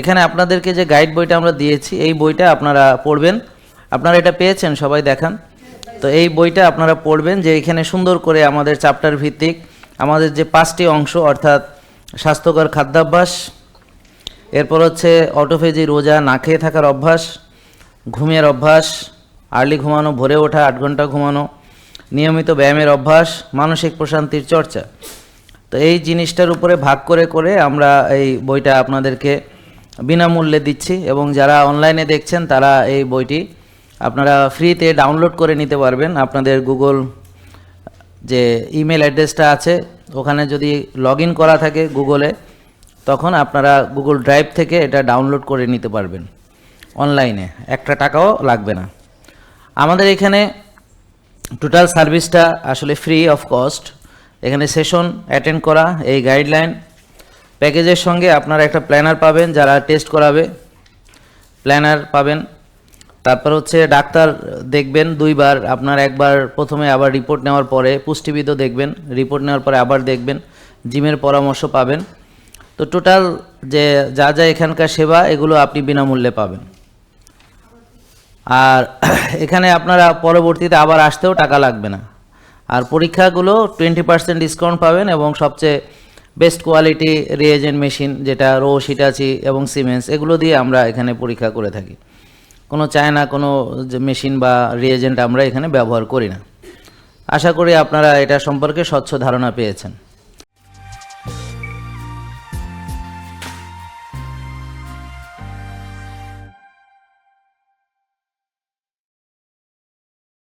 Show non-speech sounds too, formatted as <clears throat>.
এখানে আপনাদেরকে যে গাইড বইটা আমরা দিয়েছি, এই বইটা আপনারা পড়বেন। আপনারা এটা পেয়েছেন, সবাই দেখান। তো এই বইটা আপনারা পড়বেন যে এখানে সুন্দর করে আমাদের চ্যাপ্টার ভিত্তিক আমাদের যে পাঁচটি অংশ, অর্থাৎ স্বাস্থ্যকর খাদ্যাভ্যাস, এরপর হচ্ছে অটোফেজি রোজা, না খেয়ে থাকার অভ্যাস, ঘুমের অভ্যাস আর্লি ঘুমানো, ভোরে ওঠা, আট ঘণ্টা ঘুমানো, নিয়মিত ব্যায়ামের অভ্যাস, মানসিক প্রশান্তির চর্চা। তো এই জিনিসটার উপরে ভাগ করে করে আমরা এই বইটা আপনাদেরকে বিনামূল্যে দিচ্ছি এবং যারা অনলাইনে দেখছেন, তারা এই বইটি আপনারা ফ্রিতে ডাউনলোড করে নিতে পারবেন। আপনাদের গুগল যে ইমেল অ্যাড্রেসটা আছে, ওখানে যদি লগ করা থাকে গুগলে তখন আপনারা গুগল ড্রাইভ থেকে এটা ডাউনলোড করে নিতে পারবেন অনলাইনে একটা টাকাও লাগবে না। আমাদের এখানে টোটাল সার্ভিসটা আসলে ফ্রি অফ কস্ট এখানে সেশন অ্যাটেন্ড করা, এই গাইডলাইন প্যাকেজের সঙ্গে আপনারা একটা প্ল্যানার পাবেন যারা টেস্ট করাবে। প্ল্যানার পাবেন। তারপর হচ্ছে ডাক্তার দেখবেন দুইবার, আপনার একবার প্রথমে আবার রিপোর্ট নেওয়ার পরে পুষ্টিবিদও দেখবেন, রিপোর্ট নেওয়ার পরে আবার দেখবেন, জিমের পরামর্শ পাবেন। তো টোটাল যে যা যা এখানকার সেবা, এগুলো আপনি বিনামূল্যে পাবেন। আর <clears throat> এখানে আপনারা পরবর্তীতে আবার আসতেও টাকা লাগবে না। আর পরীক্ষাগুলো টোয়েন্টি পার্সেন্ট ডিসকাউন্ট পাবেন এবং সবচেয়ে বেস্ট কোয়ালিটি রিয়েজেন্ট মেশিন যেটা রো হিটাচি এবং সিমেন্স এগুলো দিয়ে আমরা এখানে পরীক্ষা করে থাকি। কোনো চায়না কোনো মেশিন বা রিয়েজেন্ট আমরা এখানে ব্যবহার করি না। আশা করি আপনারা এটা সম্পর্কে স্বচ্ছ ধারণা পেয়েছেন।